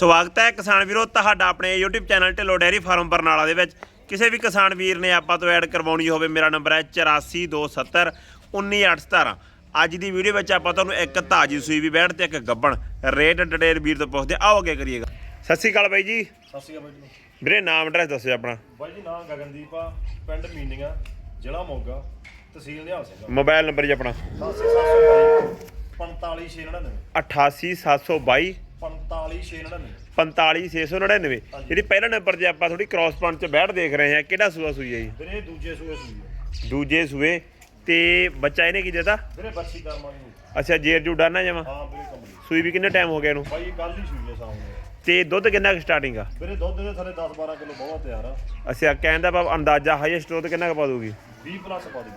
ਸਵਾਗਤ ਹੈ ਕਿਸਾਨ ਵੀਰੋ ਤੁਹਾਡਾ ਆਪਣੇ YouTube channel Dhillon dairy farm Barnala ਦੇ ਵਿੱਚ। ਕਿਸੇ ਵੀ ਕਿਸਾਨ ਵੀਰ ਨੇ ਆਪਾਂ ਤੋਂ ਐਡ ਕਰਵਾਉਣੀ ਹੋਵੇ ਮੇਰਾ ਨੰਬਰ ਹੈ 8427 19817 ਅੱਜ ਦੀ ਵੀਡੀਓ ਵਿੱਚ ਆਪਾਂ ਤੁਹਾਨੂੰ ਇੱਕ ਤਾਜੀ ਸੂਈ ਵੀ ਬੈਠ ਤੇ ਇੱਕ ਗੱਬਣ ਰੇਟ ਡਡੇਰ ਵੀਰ ਤੋਂ ਪੁੱਛਦੇ ਆਓ ਅੱਗੇ ਕਰੀਏਗਾ। ਸਤਿ ਸ਼੍ਰੀ ਅਕਾਲ ਬਾਈ ਜੀ। ਸਤਿ ਸ਼੍ਰੀ ਅਕਾਲ ਬਾਈ ਜੀ। ਵੀਰੇ ਨਾਮ ਐਡਰੈਸ ਦੱਸਿਓ ਆਪਣਾ। ਬਾਈ ਜੀ ਨਾਮ ਗਗਨਦੀਪ ਆ ਪਿੰਡ ਮੀਨੀਆਂ ਜ਼ਿਲ੍ਹਾ ਮੋਗਾ ਤਹਿਸੀਲ ਨਿਹਾਲ ਸਿੰਘ ਮੋਬਾਈਲ ਨੰਬਰ ਜੀ ਆਪਣਾ। 45722 88722 45699 45699 ਜਿਹੜੀ ਪਹਿਲਾ ਨੰਬਰ ਤੇ ਆਪਾਂ ਥੋੜੀ ਕ੍ਰਾਸ ਪੁਆਇੰਟ 'ਚ ਬੈਠ ਦੇਖ ਰਹੇ ਹਾਂ ਕਿਹੜਾ ਸੂਆ ਸੂਈ ਹੈ ਜੀ ਵੀਰੇ ਦੂਜੇ ਸੂਏ ਸੂਈ ਆ। ਦੂਜੇ ਸੂਏ। ਤੇ ਬੱਚਾ ਇਹਨੇ ਕੀ ਦਿੱਤਾ? ਵੀਰੇ ਬੱਚੀ ਕਰਮਾਂ ਨੂੰ। ਅੱਛਾ ਜੇਰ ਜੂ ਡਾਨਾ ਜਮਾ? ਹਾਂ ਵੀਰੇ ਕੰਪਨੀ ਸੂਈ ਵੀ ਕਿੰਨੇ ਟਾਈਮ ਹੋ ਗਿਆ ਇਹਨੂੰ? ਬਾਈ ਕੱਲ ਹੀ ਸੂਈ ਆ ਸਾਹਮਣੇ ਤੇ ਦੁੱਧ ਕਿੰਨਾ ਕੁ ਸਟਾਰਟਿੰਗ ਆ? ਵੀਰੇ ਦੁੱਧ ਦੇ ਥੱਲੇ 10 12 ਕਿਲੋ ਬਹੁਤ ਤਿਆਰ ਆ। ਅੱਛਾ ਕਹਿੰਦਾ ਪਾ ਅੰਦਾਜ਼ਾ ਹਾਈਐਸਟ ਦੁੱਧ ਕਿੰਨਾ ਕੁ ਪਾ ਦੂਗੀ 20 ਪਲੱਸ ਪਾ ਦੇ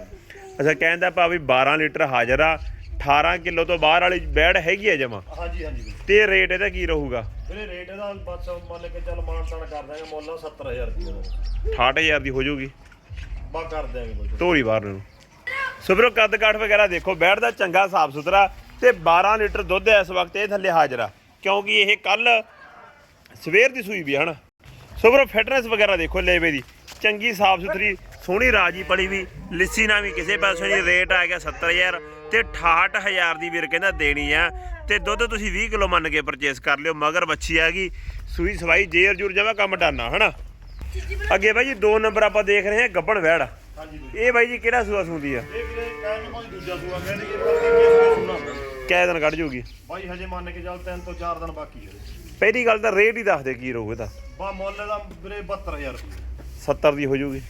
ਅੱਛਾ ਕਹਿੰਦਾ ਪਾ ਵੀ 12 ਲੀਟਰ ਹਾਜ਼ਰ ਆ। 18 ਕਿਲੋ ਤੋਂ ਬਾਹਰ ਵਾਲੀ ਬੈੜ ਹੈਗੀ ਆ ਜਮਾ। ਹਾਂਜੀ ਹਾਂਜੀ। ਵੀਰੇ। ਤੇ ਰੇਟ ਇਹਦਾ ਕੀ ਰਹੂਗਾ? ਵੀਰੇ ਰੇਟ ਇਹਦਾ ਬਸ ਮੰਨ ਕੇ ਚੱਲ ਮਾਨ ਤਾਨ ਕਰ ਦਾਂਗੇ ਮੁੱਲ 70000 ਰੁਪਏ ਦਾ। 68000 ਦੀ ਹੋ ਜਾਊਗੀ। ਬਾ ਕਰ ਦਿਆਂਗੇ ਬਾਈ ਧੋਰੀ ਬਾਹਰ ਨੂੰ। ਸੁਬਰੋ ਕੱਦ ਕਾਠ ਵਗੈਰਾ ਦੇਖੋ ਬੈੜ ਦਾ ਚੰਗਾ ਸਾਫ਼ ਸੁਥਰਾ ਤੇ 12 ਲੀਟਰ ਦੁੱਧ ਇਸ ਵਕਤ ਇਹ ਥੱਲੇ ਹਾਜ਼ਰ ਆ। ਕਿਉਂਕਿ ਇਹ ਕੱਲ ਸਵੇਰ ਦੀ ਸੂਈ ਵੀ ਹਨ? ਸੁਬਰੋ ਫਿਟਨੈਸ ਵਗੈਰਾ ਦੇਖੋ ਲੇਵੇ ਦੀ। ਚੰਗੀ ਸਾਫ਼ ਸੁਥਰੀ ਸੋਹਣੀ ਰਾਜੀ ਪਲੀ ਵੀ ਲਿੱਸੀ ਨਾ ਵੀ ਕਿਸੇ ਪਾਸੋਂ ਨਹੀਂ ਰੇਟ ਆ ਗਿਆ 70000 ਤੇ 68000 ਦੀ ਵੀਰ ਕਹਿੰਦਾ ਦੇਣੀ ਆ। ਤੇ ਦੁੱਧ ਤੁਸੀਂ 20 ਕਿਲੋ ਮੰਨ ਕੇ ਪਰਚੇਸ ਕਰ ਲਿਓ ਮਗਰ ਬੱਚੀ ਆ ਗਈ ਸੂਈ ਸਵਾਈ ਜੇਰ ਜੂਰ ਜਮਾ ਕੰਮ ਡਾਨਾ ਹਨਾ? ਅੱਗੇ ਬਾਈ ਜੀ ਦੋ ਨੰਬਰ ਆਪਾਂ ਦੇਖ ਰਹੇ ਹਾਂ ਗੱਬਣ ਵੀਰੇ ਇਹ ਬਾਈ ਜੀ ਕਿਹੜਾ ਸੂਆ ਸੁੰਦੀ ਆ? ਇਹ ਵੀਰੇ ਕਹਿੰਦੇ ਕੋਈ ਦੂਜਾ ਸੂਆ ਕਹਿੰਦੇ ਕਿ ਦਿਨ ਕੱਢ ਜੂਗੀ। ਬਾਈ ਹਜੇ ਮੰਨ ਕੇ ਚੱਲ ਤਿੰਨ ਤੋਂ ਚਾਰ ਦਿਨ ਬਾਕੀ ਹੈ ਪਹਿਲੀ ਗੱਲ ਤਾਂ ਰੇਟ ਹੀ ਦੱਸ ਦੇ ਕੀ ਰਹੂ ਇਹਦਾ। ਬਾ ਮੁੱਲ ਦਾ ਵੀਰੇ 72000 ਰੁਪਏ। 70 ਦੀ ਹੋ ਜੂਗੀ।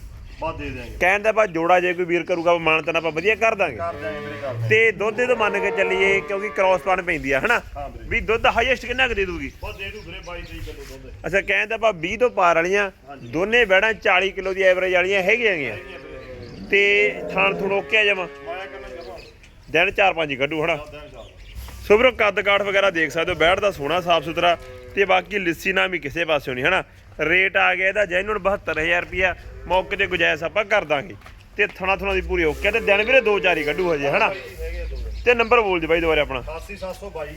ਬਾ ਦੇ ਦਿਆਂਗੇ। ਕਹਿਣ ਦਾ ਬਾ ਜੋੜਾ ਜੇ ਕੋਈ ਵੀਰ ਕਰੂਗਾ ਮਾਨ ਤਾਂ ਆਪਾਂ ਵਧੀਆ ਕਰ ਦਾਂਗੇ। ਕਰ ਦਿਆਂਗੇ ਵੀਰੇ ਕਰ ਦਿਆਂਗੇ ਤੇ ਦੁੱਧ ਦੇ ਤੋਂ ਮੰਨ ਕੇ ਚੱਲੀਏ ਕਿਉਂਕਿ ਕ੍ਰਾਸ ਪਾਣ ਪੈਂਦੀ ਆ ਹਨਾ? ਹਾਂ ਵੀਰੇ। ਵੀ ਦੁੱਧ ਹਾਈਐਸਟ ਕਿੰਨਾ ਕੁ ਦੇ ਦੂਗੀ ਬਾ ਦੇ ਦੂ ਵੀਰੇ 22 23 ਕਿਲੋ ਦੁੱਧ। ਹੈ। ਅੱਛਾ ਕਹਿਣ ਦਾ ਬਾ 20 ਤੋਂ ਪਾਰ ਵਾਲੀਆਂ ਦੋਨੇ ਬੈੜਾਂ 40 ਕਿਲੋ ਦੀ ਐਵਰੇਜ ਵਾਲੀਆਂ ਹੈਗੀਆਂ ਗੀਆਂ। ਇਹ ਤੇ ਥਾਣ ਜਮਾ। ਮਾਇਆ ਕਰਨਾ ਜਮਾ? ਦਿਨ 4-5 ਕੱਢੂ ਹਨਾ? ਸੁਬਰੋ ਕੱਦ ਕਾਠ ਵਗੈਰਾ ਦੇਖ ਸਕਦੇ ਹੋ ਬੈਠ ਦਾ ਸੋਹਣਾ ਸਾਫ਼ ਸੁਥਰਾ ਤੇ ਬਾਕੀ ਲਿੱਸੀ ਨਾ ਵੀ ਕਿਸੇ ਪਾਸਿਓਂ ਨਹੀਂ ਹਨਾ? ਰੇਟ ਆ ਗਿਆ ਇਹਦਾ ਜੈਨੂਨ 72000 ਰੁਪਿਆ ਮੌਕੇ ਤੇ ਗੁਜਾਇਸ਼ ਆਪਾਂ ਕਰ ਦਾਂਗੇ। ਤੇ ਥਣਾ ਥਣਾ ਦੀ ਪੂਰੀ ਓਕੇ ਤੇ ਦਿਨ ਵੀਰੇ ਦੋ ਚਾਰ ਹੀ ਕੱਢੂ ਹਜੇ ਹਨਾ? ਤੇ ਨੰਬਰ ਬੋਲ ਦੇ ਬਾਈ ਦੁਬਾਰੇ ਆਪਣਾ। 87722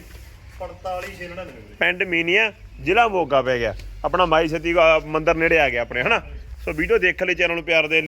45699 ਵੀਰੇ। ਪਿੰਡ ਮੀਨੀਆ ਜ਼ਿਲ੍ਹਾ ਮੋਗਾ ਪੈ ਗਿਆ। ਆਪਣਾ ਮਾਈ ਸਤੀ ਮੰਦਰ ਨੇੜੇ ਆ ਗਿਆ ਆਪਣੇ ਹਨਾ? ਸੋ ਵੀਡੀਓ ਦੇਖ ਲਈ ਚੈਨਲ ਨੂੰ ਪਿਆਰ ਦੇ